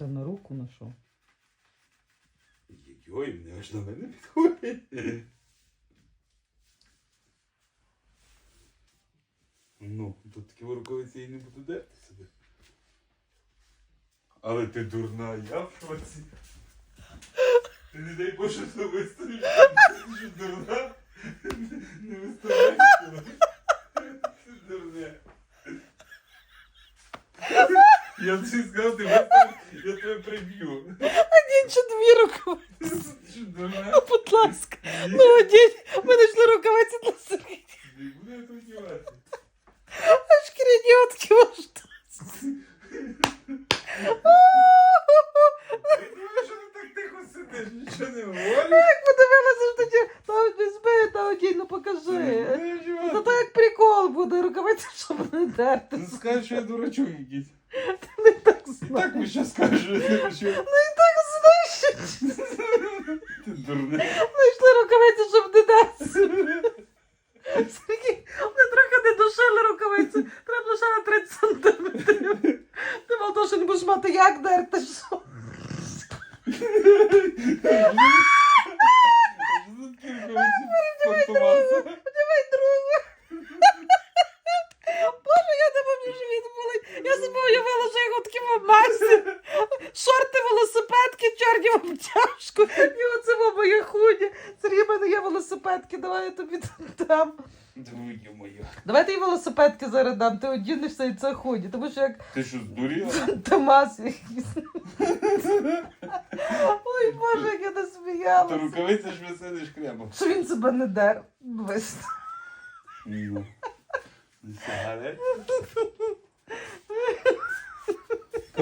Та на руку на що? Йой, не аж на мене підходить. Ну, тут такі рукавиці я не буду дерти себе. Але ти дурна, я в шоці. Ти не дай Боже, що виставиш. Ти що дурна? Не виставляй цього. Ти дурне. Я тобі сказав, ти виставиш, ласка. Ну, одінь. У мене йшли рукавиці для Сергія. Не буду я тут дівати. А шкіряні отки ваш. Я думаю, що ти так тихо сидиш, нічого не говориш. Як подивилася, що тоді та візьми, та одінь, ну покажи. Ну то як прикол буде, рукавиці, щоб не дерти. Ну скажеш, що я дурачок якийсь. Не так І знаю. так ви ще скажеш, що я дурачок. Ну і так знаєш. Ти дурне. Знайшли рукавиці, 30, треба було ще на 30 сантиметрів. Ти мав то, що не будеш мати як дерти. велосипедки, чорні в обтяжку. І оце моє худі. Сергій, в мене є велосипедки, давай я тобі дам. Твою мою. Давай ти велосипедки зараз дам, ти одінешся і це худі. Тому що як Ти що, здуріла? Томас якийсь. Ой, Боже, як я Та насміялася. рукавиця ж висадиш крема. Що він себе не дер. Ну. Сигарет.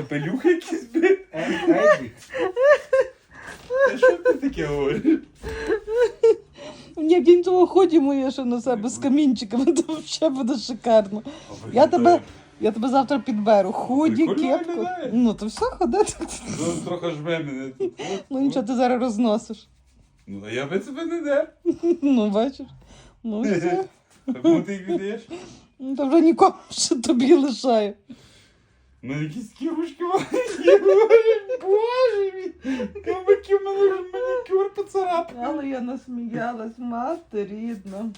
Капелюх якийсь би. Еді. Та що ти таке говориш? Ні, день того ході моє, що на себе з камінчиками, то взагалі буде шикарно. Я тебе, я тебе завтра підберу. Худі, Прикольно кепку. виглядає. Ну, то все ходити. Ну, трохи жме мене. Ну нічого, ти зараз розносиш. Ну, а я би тебе не дер. Ну, бачиш. Ну, все. Кому ти їх віддаєш? Ну, То вже нікому ще тобі лишаю. Ну, якісь такі ручки маленькі. Боже, мій. Кабаки в мене ж манікюр поцарапав. Але я насміялась, мати рідна.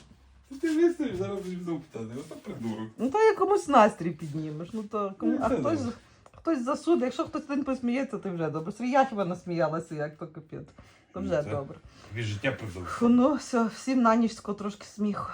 Ти виставиш, зараз будеш знову питати. Ото придурок. Ну, то якомусь настрій піднімеш. Ну, то кому... А Ну, це хтось, добре. хтось засуде. Якщо хтось один посміється, то вже добре. Сергій, Я хіба насміялася, як то капець. То вже Ну, це- добре. Тобі життя придурок. Фу, ну, все, всім на ніч трошки сміху.